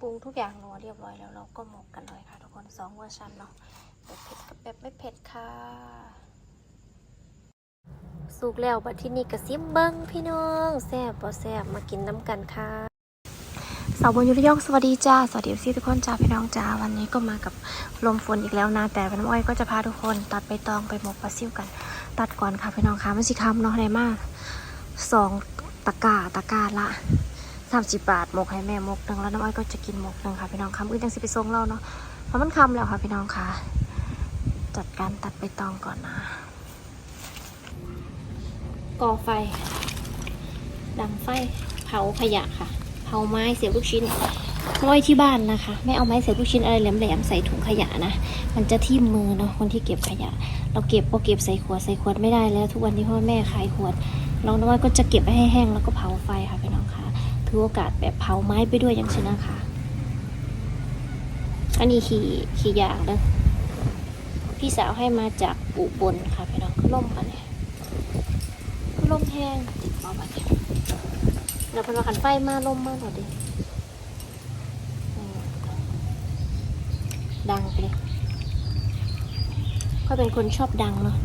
ปรุงทุกอย่างนัวเรียบร้อยแล้วเราก็หมกกันเลยค่ะ ทุกคนสองเวอร์ชันเนาะแบบเผ็ดกับแบบไม่เผ็ดค่ะสุกแล้วบัดที่นี่กระซิบเบิ้งพี่น้องแซ่บบ่แซ่บมากินน้ำกันค่ะสาวบนยุทธยกสวัสดีจ้าสวัสดีทุกคนจ้าพี่น้องจ้าวันนี้ก็มากับลมฝนอีกแล้วนะแต่วันน้ำอ้อยก็จะพาทุกคน ตัดใบตองไปหมกปลาซิ่วกัน ตัดก่อนค่ะพี่น้องค่ะมันสิคำเนาะได้มากสองตะกร้าตะกร้าละ สามสิบบาทหมกให้แม่หมกหนึ่งแล้วน้ำอ้อยก็จะกินหมกหนึ่งค่ะพี่น้องค่ะมื้อจังสิไปส่งเราเนาะเพราะมันคำแล้วค่ะพี่น้องค่ะ จัดการตัดใบตองก่อนนะก่อไฟ ดังไฟเผาขยะค่ะ เผาไม้เสียบลูกชิ้นไว้ที่บ้านนะคะ ไม่เอาไม้เสียบลูกชิ้นอะไรแหลมๆใส่ถุงขยะนะ มันจะทิ่มมือเนาะคนที่เก็บขยะ เราเก็บพอเก็บใส่ขวดใส่ขวดไม่ได้แล้ว ทุกวันนี้พ่อแม่ขายขวดน้องน้อยก็จะเก็บไปให้แห้งแล้วก็เผาไฟค่ะพี่น้องค่ะ ถือโอกาสแบบเผาไม้ไปด้วยย่างช่นะคะ อันนี้ขี่ขี่ยางนะพี่สาวให้มาจากอุบลค่ะพี่น้องล่มมาเนี่ยล่มแห้งติดมาบัดเนี่ยแล้วเพนว่าขันไฟมาล่มมากต่อดิดังไปเลยก็เป็นคนชอบดังเนาะ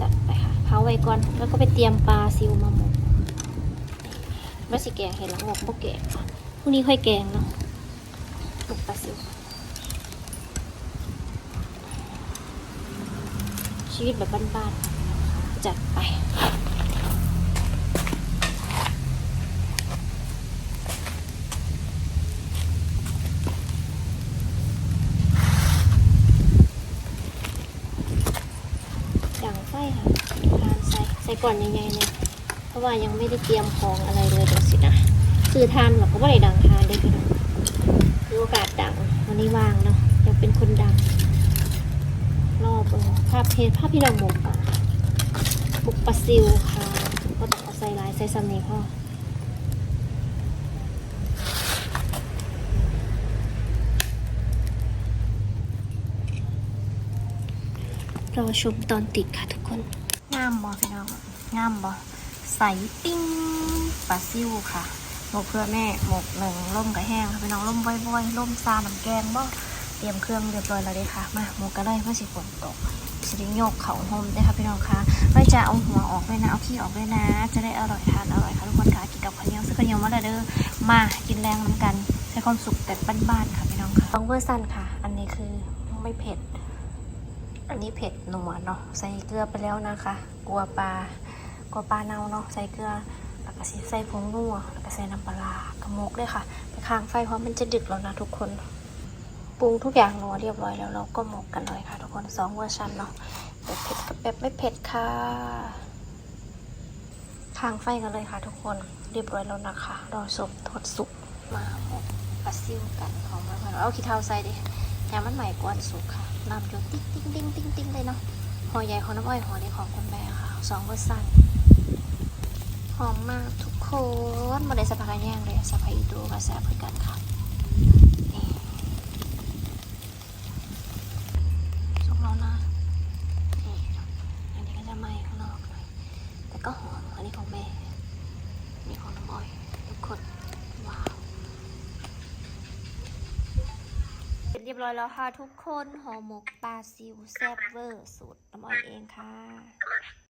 จัดไปค่ะเผาไว้ก่อน แล้วก็ไปเตรียมปลาซิวมาหมก ว่าสิแกงเห็ดหลังกพวกแกงค่ะพรุ่งนี้ค่อยแกงเนาะหมกปลาซิวชีวิตแบบบ้านๆจัดไปดังไฟค่ะทานใส่ใส่ก่อนยังไงเนี่ย ราะว่ายังไม่ได้เตรียมของอะไรเลยเดี๋ยวสินะคือทานแบบก็ไม่ได้ดังทานเลยพี่น้องมีโอกาสดังวันนี้ว่างเนาะอยังเป็นคนดัง รอบเออภาพเพจภาพพี่น้องหมกอะบุกปลาซิวค่ะก็ต้องเอาใส่ลายใส่ซัมเนพ่อรอชมตอนติดค่ะทุกคน งามบอพี่น้อง งามบอ ใสปิ้งปลาซิวค่ะ หมกเพื่อแม่ หมกหนึ่งล่มกับแห้งค่ะพี่น้องล่มบ่อยๆล่มซาน้ำแกงบ่เตรียมเครื่องเรียบร้อยแล้วเด้ค่ะ มาหมกกันเลยเมื่อสิฝนตกสิริโยกเขาหอมได้ค่ะพี่น้องคะไม่จะเอาหัวออกด้วยนะ เอาขี้ออกด้วยนะ จะได้อร่อยทานอร่อยค่ะทุกคนค่ะ กินกับข้าวเหนียวซึ่งข้าวเหนียวมาเลยเด้อ มากินแรงน้ำกัน ใช้ความสุขแบบบ้านๆค่ะพี่น้องค่ะลองเวอร์ซันค่ะ อันนี้คือไม่เผ็ด อันนี้เผ็ดหนัวเนาะ ใส่เกลือไปแล้วนะคะ กลัวปลา กลัวปลาเน่าเนาะใส่เกลือแล้วก็ใส่ผงนัวแล้วก็ใส่น้ำปลากระมกด้วยค่ะไปค้างไฟเพราะมันจะดึกแล้วนะทุกคนปรุงทุกอย่างนัวเรียบร้อยแล้วเราก็หมกกันเลยค่ะ ทุกคนสองเวอร์ชันเนาะแบบเผ็ดกับแบบไม่เผ็ดค่ะค้างไฟกันเลยค่ะ ทุกคนเรียบร้อยแล้วนะคะรอสมทดสุกมาหมกปลาซิวกันของมันเอาขี้เท้าใส่ดิแถมมันใหม่กว่าสุกค่ะน้ำหยดติ๊งติ๊งติ๊งติ๊งติ๊งเลยเนาะ ห่อใหญ่ของน้ำอ้อยห่อนี้ของคุณแม่ค่ะสองเวอร์ซันหอมมากทุกคนมาเลยสะพายแย่งเลยสะพายอีตูกับแซ่บเหมือกันค่ะนี่สุกแล้วนะนี่อันนี้ก็จะไหม้ข้างนอกหน่อยแต่ก็หอมอันนี้ของแม่นี่ของน้ำอ้อยทุกคนว้าว เสร็จ เรียบร้อยแล้วค่ะทุกคนห่อหมกปลาซิวแซ่บเวอร์สูตรน้ำอ้อยเองค่ะ